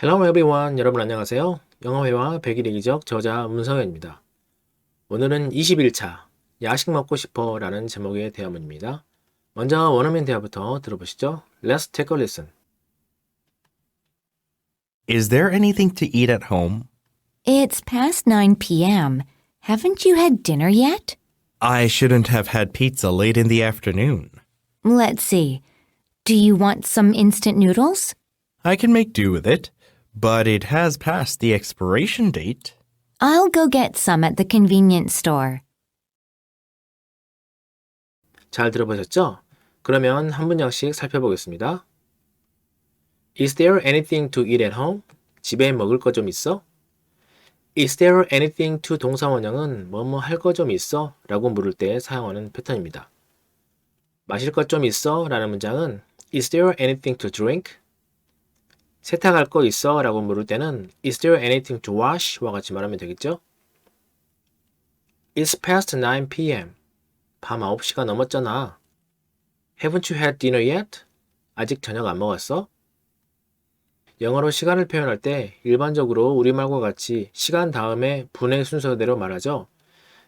Hello everyone. 여러분 안녕하세요. 영어회화 100일의 기적 저자 문성현입니다. 오늘은 21차 야식 먹고 싶어 라는 제목의 대화문입니다. 먼저 원어민 대화부터 들어보시죠. Let's take a listen. Is there anything to eat at home? It's past 9 p.m. Haven't you had dinner yet? I shouldn't have had pizza late in the afternoon. Let's see. Do you want some instant noodles? I can make do with it, but it has passed the expiration date. I'll go get some at the convenience store. 잘 들어보셨죠? 그러면 한 문장씩 살펴보겠습니다. Is there anything to eat at home? 집에 먹을 거 좀 있어? Is there anything to 동사원형은 뭐뭐 할 거 좀 있어? 라고 물을 때 사용하는 패턴입니다. 마실 것 좀 있어? 라는 문장은 Is there anything to drink? 세탁할 거 있어? 라고 물을 때는 Is there anything to wash? 와 같이 말하면 되겠죠? It's past 9 p.m. 밤 9시가 넘었잖아. Haven't you had dinner yet? 아직 저녁 안 먹었어? 영어로 시간을 표현할 때 일반적으로 우리말과 같이 시간 다음에 분의 순서대로 말하죠.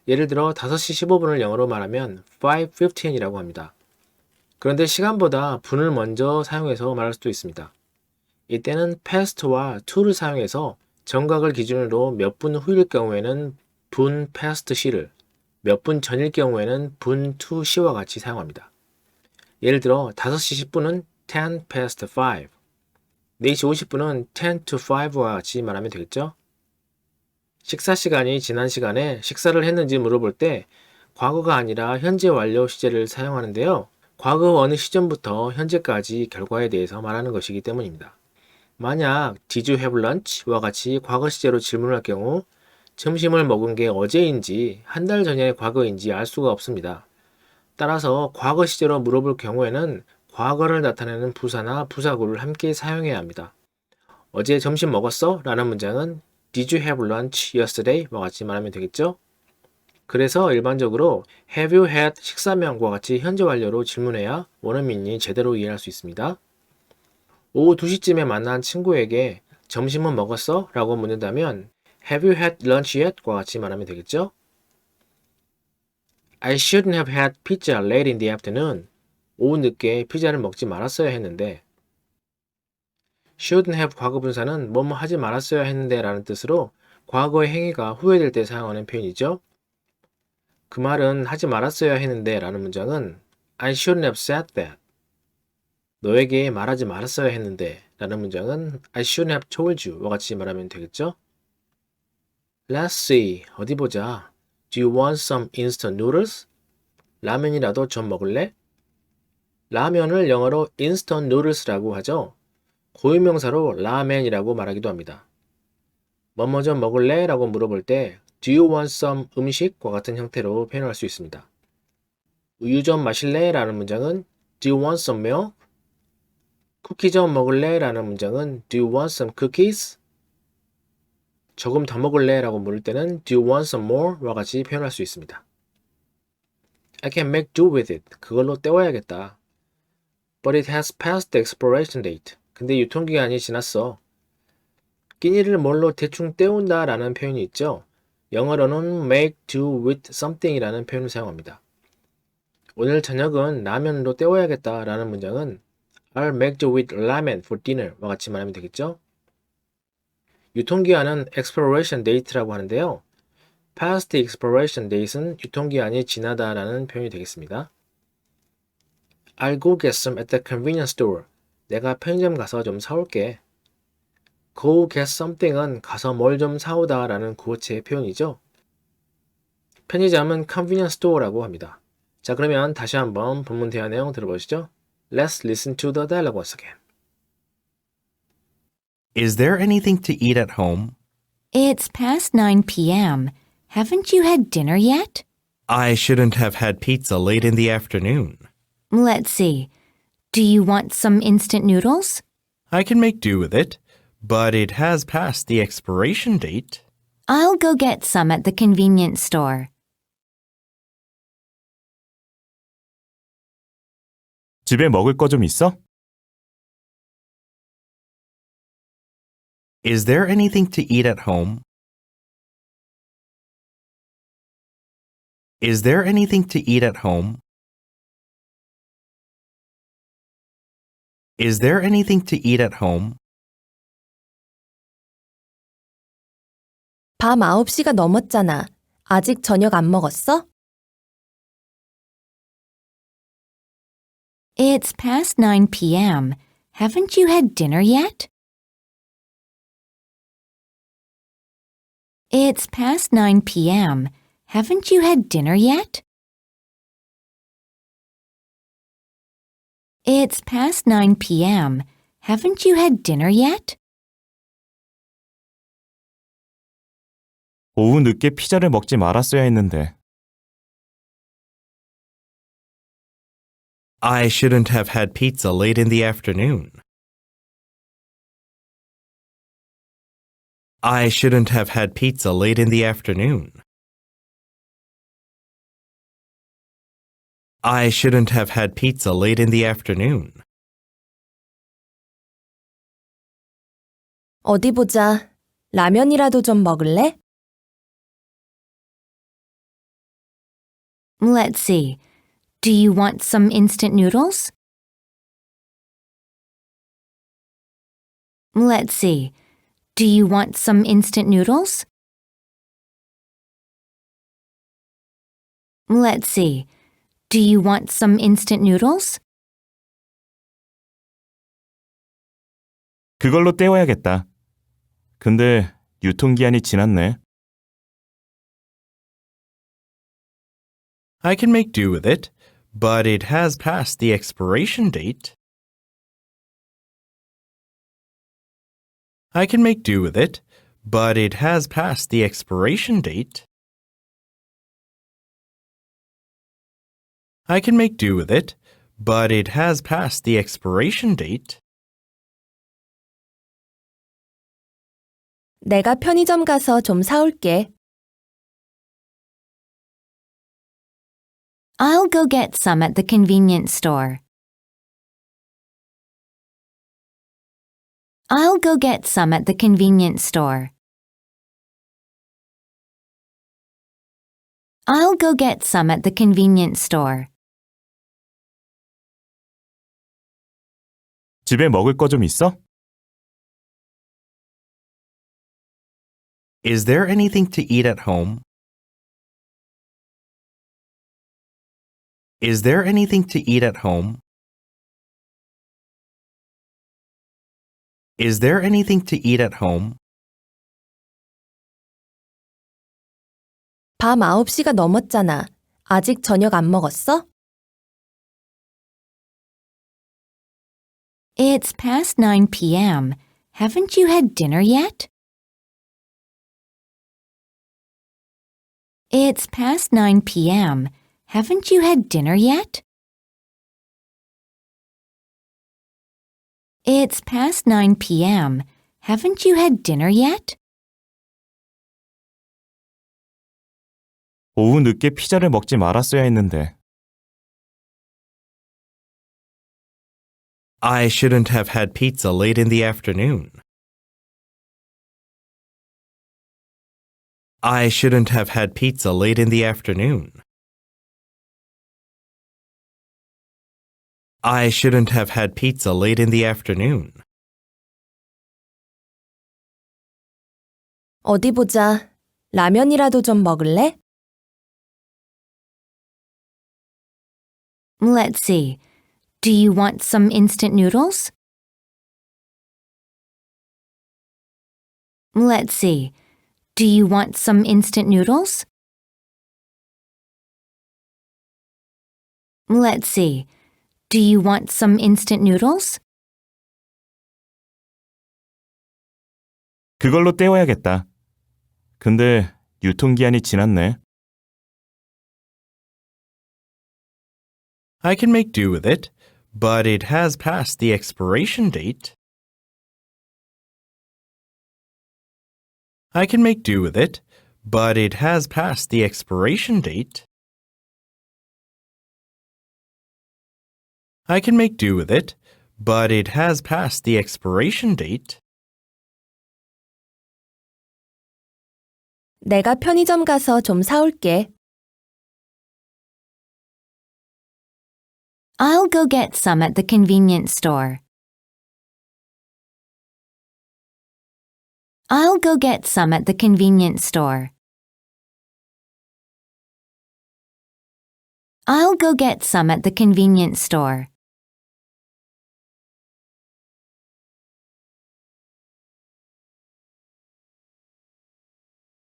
예를 들어 5시 15분을 영어로 말하면 5.15이라고 합니다. 그런데 시간보다 분을 먼저 사용해서 말할 수도 있습니다. 이때는 past와 to를 사용해서 정각을 기준으로 몇 분 후일 경우에는 분 past 시를 몇 분 전일 경우에는 분 to 시와 같이 사용합니다. 예를 들어 5시 10분은 10 past 5, 4시 50분은 10 to 5와 같이 말하면 되겠죠? 식사 시간이 지난 시간에 식사를 했는지 물어볼 때 과거가 아니라 현재 완료 시제를 사용하는데요. 과거 어느 시점부터 현재까지 결과에 대해서 말하는 것이기 때문입니다. 만약 Did you have lunch? 와 같이 과거 시제로 질문할 경우 점심을 먹은 게 어제인지 한 달 전의 과거인지 알 수가 없습니다. 따라서 과거 시제로 물어볼 경우에는 과거를 나타내는 부사나 부사구를 함께 사용해야 합니다. 어제 점심 먹었어? 라는 문장은 Did you have lunch yesterday? 와 같이 말하면 되겠죠? 그래서 일반적으로 Have you had 식사명과 같이 현재 완료로 질문해야 원어민이 제대로 이해할 수 있습니다. 오후 2시쯤에 만난 친구에게 점심은 먹었어? 라고 묻는다면 Have you had lunch yet? 과 같이 말하면 되겠죠? I shouldn't have had pizza late in the afternoon. 오후 늦게 피자를 먹지 말았어야 했는데 shouldn't have 과거 분사는 뭐뭐 하지 말았어야 했는데 라는 뜻으로 과거의 행위가 후회될 때 사용하는 표현이죠. 그 말은 하지 말았어야 했는데 라는 문장은 I shouldn't have said that. 너에게 말하지 말았어야 했는데 라는 문장은 I shouldn't have told you와 같이 말하면 되겠죠. Let's see. 어디 보자. Do you want some instant noodles? 라면이라도 좀 먹을래? 라면을 영어로 instant noodles라고 하죠. 고유명사로 라멘이라고 말하기도 합니다. 뭐뭐 좀 먹을래? 라고 물어볼 때 Do you want some 음식과 같은 형태로 표현할 수 있습니다. 우유 좀 마실래? 라는 문장은 Do you want some milk? 쿠키 좀 먹을래? 라는 문장은 Do you want some cookies? 조금 더 먹을래? 라고 물을 때는 Do you want some more? 와 같이 표현할 수 있습니다. I can make do with it. 그걸로 때워야겠다. But it has passed the expiration date. 근데 유통기한이 지났어. 끼니를 뭘로 대충 때운다 라는 표현이 있죠. 영어로는 make do with something 이라는 표현을 사용합니다. 오늘 저녁은 라면으로 때워야겠다 라는 문장은 I'll make do with ramen for dinner 와 같이 말하면 되겠죠. 유통기한은 expiration date라고 하는데요. past expiration date는 유통기한이 지나다라는 표현이 되겠습니다. I'll go get some at the convenience store. 내가 편의점 가서 좀 사올게. Go get something은 가서 뭘 좀 사오다 라는 구어체의 표현이죠. 편의점은 convenience store라고 합니다. 자, 그러면 다시 한번 본문 대화 내용 들어보시죠. Let's listen to the dialogue again. Is there anything to eat at home? It's past 9 p.m. Haven't you had dinner yet? I shouldn't have had pizza late in the afternoon. Let's see. Do you want some instant noodles? I can make do with it, but it has passed the expiration date. I'll go get some at the convenience store. 집에 먹을 거 좀 있어? Is there anything to eat at home? Is there anything to eat at home? Is there anything to eat at home? 밤 9시가 넘었잖아. 아직 저녁 안 먹었어? It's past 9 p.m. Haven't you had dinner yet? It's past 9 p.m. Haven't you had dinner yet? It's past 9 p.m. Haven't you had dinner yet? 오후 늦게 피자를 먹지 말았어야 했는데. I shouldn't have had pizza late in the afternoon. I shouldn't have had pizza late in the afternoon. I shouldn't have had pizza late in the afternoon. 어디 보자. 라면이라도 좀 먹을래? Let's see. Do you want some instant noodles? Let's see. Do you want some instant noodles? Let's see. Do you want some instant noodles? 그걸로 때워야겠다. 근데 유통기한이 지났네. I can make do with it, but it has passed the expiration date. I can make do with it, but it has passed the expiration date. I can make do with it, but it has passed the expiration date. 내가 편의점 가서 좀 사올게. I'll go get some at the convenience store. I'll go get some at the convenience store. I'll go get some at the convenience store. 집에 먹을 거 좀 있어? Is there anything to eat at home? Is there anything to eat at home? Is there anything to eat at home? 밤 9시가 넘었잖아. 아직 저녁 안 먹었어? It's past 9 p.m. Haven't you had dinner yet? It's past 9 p.m. Haven't you had dinner yet? It's past 9 p.m. Haven't you had dinner yet? 오후 늦게 피자를 먹지 말았어야 했는데. I shouldn't have had pizza late in the afternoon. I shouldn't have had pizza late in the afternoon. I shouldn't have had pizza late in the afternoon. 어디 보자. 라면이라도 좀 먹을래? Let's see. Do you want some instant noodles? Let's see. Do you want some instant noodles? Let's see. Do you want some instant noodles? 그걸로 때워야겠다. 근데 유통기한이 지났네. I can make do with it, but it has passed the expiration date. I can make do with it, but it has passed the expiration date. I can make do with it, but it has passed the expiration date. 내가 편의점 가서 좀 사올게. I'll go get some at the convenience store. I'll go get some at the convenience store. I'll go get some at the convenience store.